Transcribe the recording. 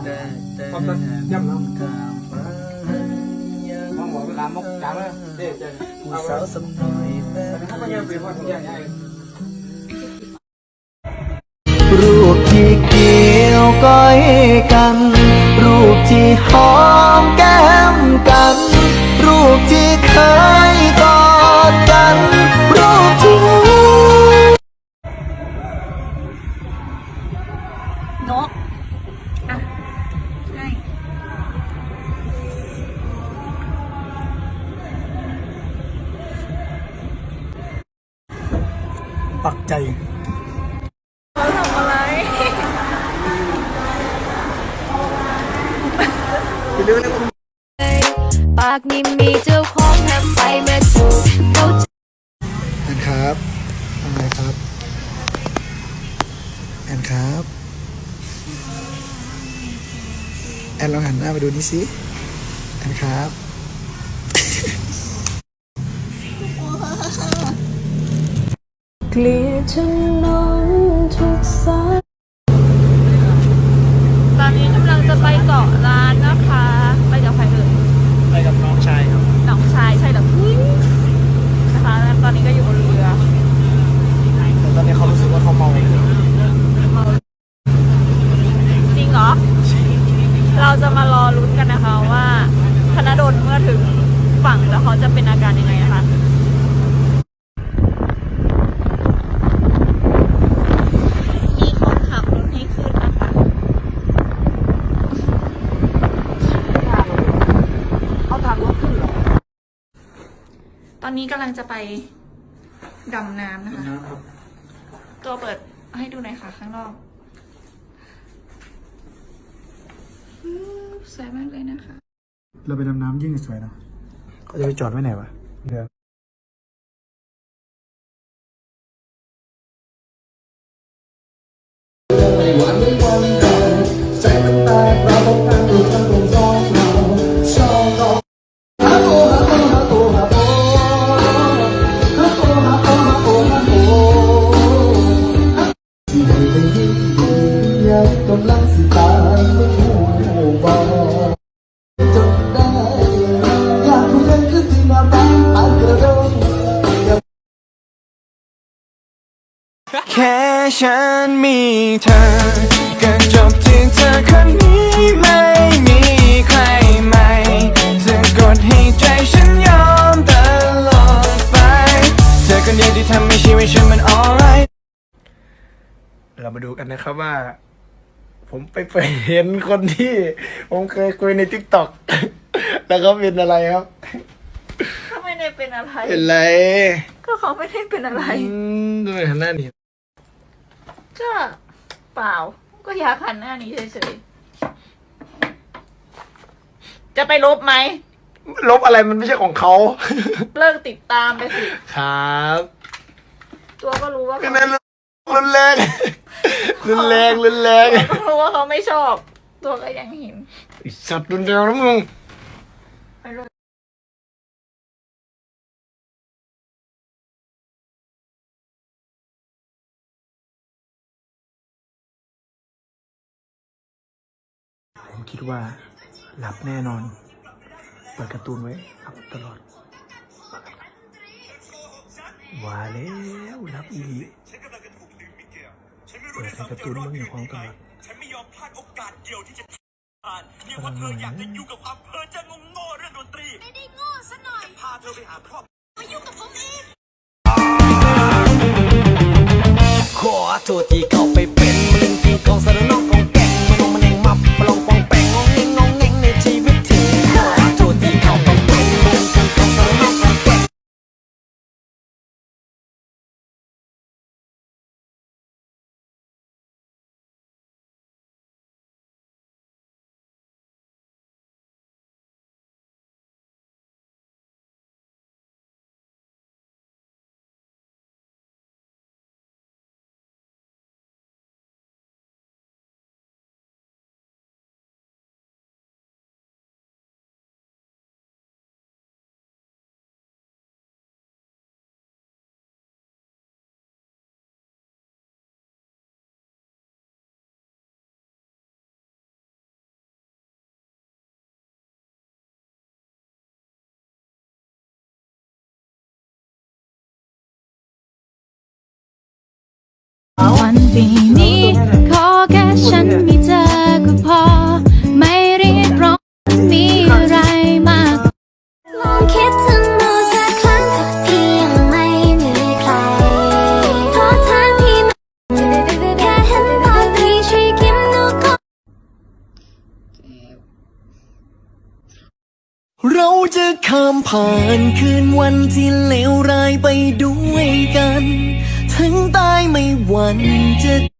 ผู้เอาสาวสำน้อยแฟนถ้ามันยังเป็นคนใหญ่ใหญ่รูปที่เกี่ยวก้อยกัน รูปที่หอมแก้มกัน รูปที่เคย ปักใจเขาทำอะไรปากนี่มีเจ้าของทำไปเมื่อถูกเขาแอนครับอะไรครับแอนครับ แอนลองหันหน้ามาดูนี่สิแอนครับ เกลียดฉันนอนทุกสายตอนนี้กำลังจะไปเกาะล้านนะคะ ไปกับใครเอ่ย ไปกับน้องชายครับ น้องชายใช่เหรอพี่นะคะแล้วตอนนี้ก็อยู่บนเรือ แต่ตอนนี้เขารู้สึกว่าเขาเมา จริงเหรอ เราจะมารอลุ้นกันนะคะว่าธนดลเมื่อถึงฝั่งแล้วเขาจะเป็นอาการยังไงนะคะ มีคนขับรถให้ขึ้นนะคะ เอาทางรถขึ้นเหรอ ต อนนี้กำลังจะไปดำน้ำนะคะนะครับตัวเปิดให้ดูหน่อยค่ะข้างนอกอืมสวยมากเลยนะคะ เราไปดำน้ำยิ่งสวยเนอะเขาจะไปจอดไว้ไหนวะเรือ ฉันมีเธอก็จบที่เธอคนนี้ไม่มีใครใหม่จะกดให้ใจฉันยอมตลอดไป เธอคนเดียวที่ทำให้ชีวิตฉันมัน alright เรามาดูกันนะครับว่า ผมไปไปเห็นคนที่ ผมเคยคุยในทิกตอกแล้วเขาเป็นอะไรครับเขาไม่ได้เป็นอะไร เป็นไร ก็เขาไม่ได้เป็นอะไร อืมดูหันหน้านี่ ก็เปล่า ก็อยากหันหน้านี้เฉยๆ จะไปลบไหม ลบอะไรมันไม่ใช่ของเขา เลิกติดตามไปสิ ครับตัวก็รู้ว่าก็เขานั้นรุนแรงรุนแรงรุนแรงตัวก็รู้ว่าเขาไม่ชอบ ตัวก็ยังเห็นไอ้สัตว์รุนแรงนะมึง ไปเลย ผมคิดว่าหลับแน่นอน เปิดการ์ตูนไว้หลับตลอด ว่าแล้วหลับอีกเปิดให้การ์ตูนมึงอยู่ห้องตลอดฉันไม่ยอมพลาดโอกาสเดียวที่จะผ่านเนี่ยว่าเธออยากจะยุ่งกับความเพลินจะงงโง่เรื่องดนตรี ไม่ได้โง่ซะหน่อยพาเธอไปหาครอบมายุ่งกับผมเองขอโทษที่เข้าไปเป็นมะเร็งกินกองสารน้องของแก่งมันลงมันเองมับมาลองฟองแปงงอง ปีนี้ขอแค่ฉันมีเธอก็พอ ไม่เรียกร้องมีอะไรมากลองคิดถึงหนูสักครั้งถ้าพี่ยังไม่มีใครเพราะถ้าพี่ไม่แค่เห็นตอนพี่ช่วยยิ้มนูก็เราจะข้ามผ่านคืนวันที่เลวร้ายไปด้วยกัน 还没完结